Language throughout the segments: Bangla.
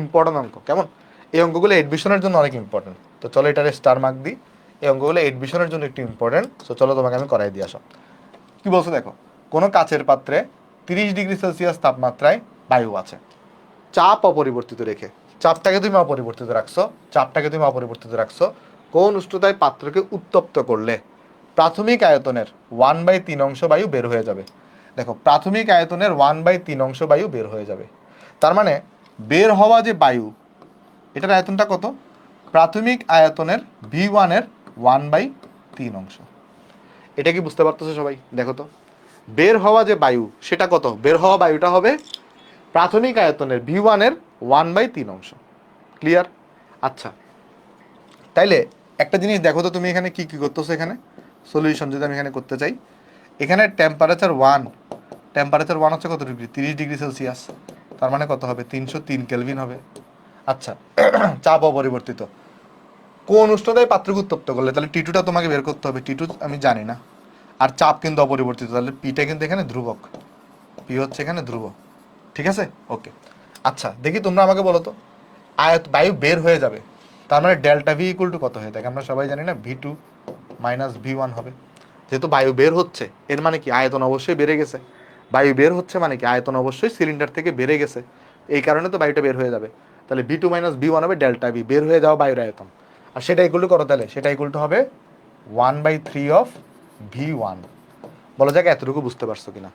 ইম্পর্টেন্ট অঙ্ক, কেমন? এই অঙ্কগুলো এডমিশনের জন্য অনেক ইম্পর্টেন্ট তো চলো এটারে স্টার মার্ক দিই। এই অঙ্কগুলো এডমিশনের জন্য একটু ইম্পর্টেন্ট তো চলো তোমাকে আমি করাই দিয়ে আসো। কি বলছো দেখো? কোনো কাচের পাত্রে তিরিশ ডিগ্রি সেলসিয়াস তাপমাত্রায় বায়ু আছে। চাপ অপরিবর্তিত রেখে। চাপটাকে তুমি অপরিবর্তিত রাখছো। চাপটাকে তুমি অপরিবর্তিত রাখছো। কোন উষ্ণতায় পাত্রকে উত্তপ্ত করলে প্রাথমিক আয়তনের ওয়ান বাই তিন অংশ বায়ু বের হয়ে যাবে। দেখো, প্রাথমিক আয়তনের ওয়ান বাই তিন অংশ বায়ু বের হয়ে যাবে। তার মানে বের হওয়া যে বায়ু, এটার আয়তনটা কত? প্রাথমিক আয়তনের ভি ওয়ানের ওয়ান বাই তিন অংশ। এটা কি বুঝতে পারতেছো সবাই? দেখো তো। বের হওয়া যে বায়ু, সেটা কত? বের হওয়া বায়ুটা হবে প্রাথমিক আয়তনের ভি ওয়ানের ওয়ান বাই তিন অংশ। ক্লিয়ার আচ্ছা। তাইলে একটা জিনিস দেখো তো, তুমি এখানে কি কি করতেছো এখানে? সলিউশন যদি আমি এখানে করতে চাই। এখানে টেম্পারেচার ওয়ান টেম্পারেচার ওয়ান হচ্ছে কত ডিগ্রি তিরিশ ডিগ্রি সেলসিয়াস তার মানে কত হবে? তিনশো তিন কেলভিন হবে। আচ্ছা চাপ অপরিবর্তিত কোন উষ্ণতায় পাত্রকে উত্তপ্ত করলে? তাহলে টি টুটা তোমাকে বের করতে হবে। টি টু আমি জানি না। আর চাপ কিন্তু অপরিবর্তিত। তাহলে পিটা কিন্তু এখানে ধ্রুবক। পি হচ্ছে এখানে ধ্রুব ঠিক আছে? ওকে আচ্ছা দেখি তোমরা আমাকে বলো তো। আয়ত বায়ু বের হয়ে যাবে। তার মানে ডেল্টা ভি ইকুয়াল টু কত হয়ে? থাকে আমরা সবাই জানি না V two minus V one হবে। যেহেতু বায়ু বের হচ্ছে, এর মানে কি? আয়তন অবশ্যই বেড়ে গেছে। বায়ু বের হচ্ছে মানে কি? আয়তন অবশ্যই সিলিন্ডার থেকে বেড়ে গেছে। এই কারণে তো বায়ুটা বের হয়ে যাবে। তাহলে B two minus B one হবে ডেল্টা ভি বের হয়ে যাওয়া বায়ুর আয়তন। আর সেটা ইকুয়াল টু করো তাহলে? সেটা ইকুয়াল টু হবে one by three of V one বলা যাক এতটুকু বুঝতে পারছ কিনা।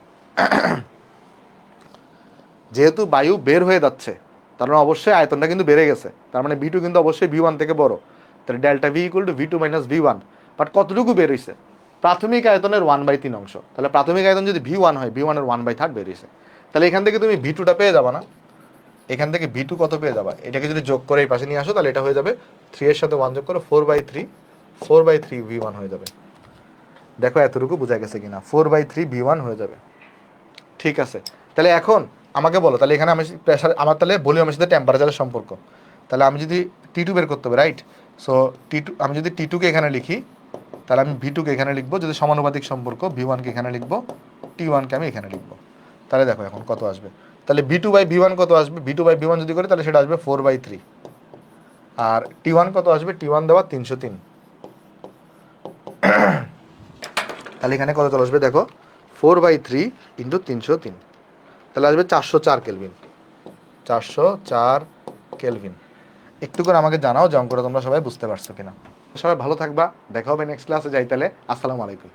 যেহেতু বায়ু বের হয়ে যাচ্ছে, তার মানে অবশ্যই আয়তনটা কিন্তু বেড়ে গেছে। তার মানে ভি টু কিন্তু অবশ্যই ভি ওয়ান থেকে বড়। তাহলে delta V equal to V two minus V one but কতটুকু বের হয়েছে প্রাথমিক আয়তনের ওয়ান বাই তিন অংশ। তাহলে প্রাথমিক আয়তন যদি ভি ওয়ান হয় ভি ওয়ানের ওয়ান বাই থার্ড বেরিয়েছে তাহলে এখান থেকে তুমি ভি টুটা পেয়ে যাবা না। এখান থেকে ভি টু কত পেয়ে যাবা? এটাকে যদি যোগ করে এই পাশে নিয়ে আসো, তাহলে এটা হয়ে যাবে থ্রি এর সাথে ওয়ান যোগ করো four by three four by three V one হয়ে যাবে। দেখো এতটুকু বোঝা গেছে কিনা? Four by three V one হয়ে যাবে। ঠিক আছে। তাহলে এখন আমাকে বলো, তাহলে এখানে আমি প্রেশার আমার তাহলে ভলিউমের সাথে টেম্পারেচারের সম্পর্ক। তাহলে আমি যদি টি টু বের করতে হবে রাইট সো টি টু আমি যদি টি টুকে এখানে লিখি তাহলে আমি ভি টুকে এখানে লিখব, যদি সমানুপাতিক সম্পর্ক ভি ওয়ানকে এখানে লিখব টি ওয়ানকে আমি এখানে লিখব। তাহলে দেখো এখন কত আসবে। তাহলে V two by V one কত আসবে? V two by V one যদি করি, তাহলে সেটা আসবে ফোর বাই থ্রি আর টি ওয়ান কত আসবে? টি ওয়ান দেওয়া তিনশো তিন। তাহলে এখানে কত চলে আসবে? দেখো ফোর বাই থ্রি ইন্টু তিনশো তিন। তাহলে আসবে চারশো চার কেলভিন চারশো চার কেলভিন একটু করে আমাকে জানাও যে অঙ্কটা তোমরা সবাই বুঝতে পারছ কিনা। সবাই ভালো থাকবা, দেখা হবে নেক্সট ক্লাসে যাই তাহলে। আসসালামু আলাইকুম।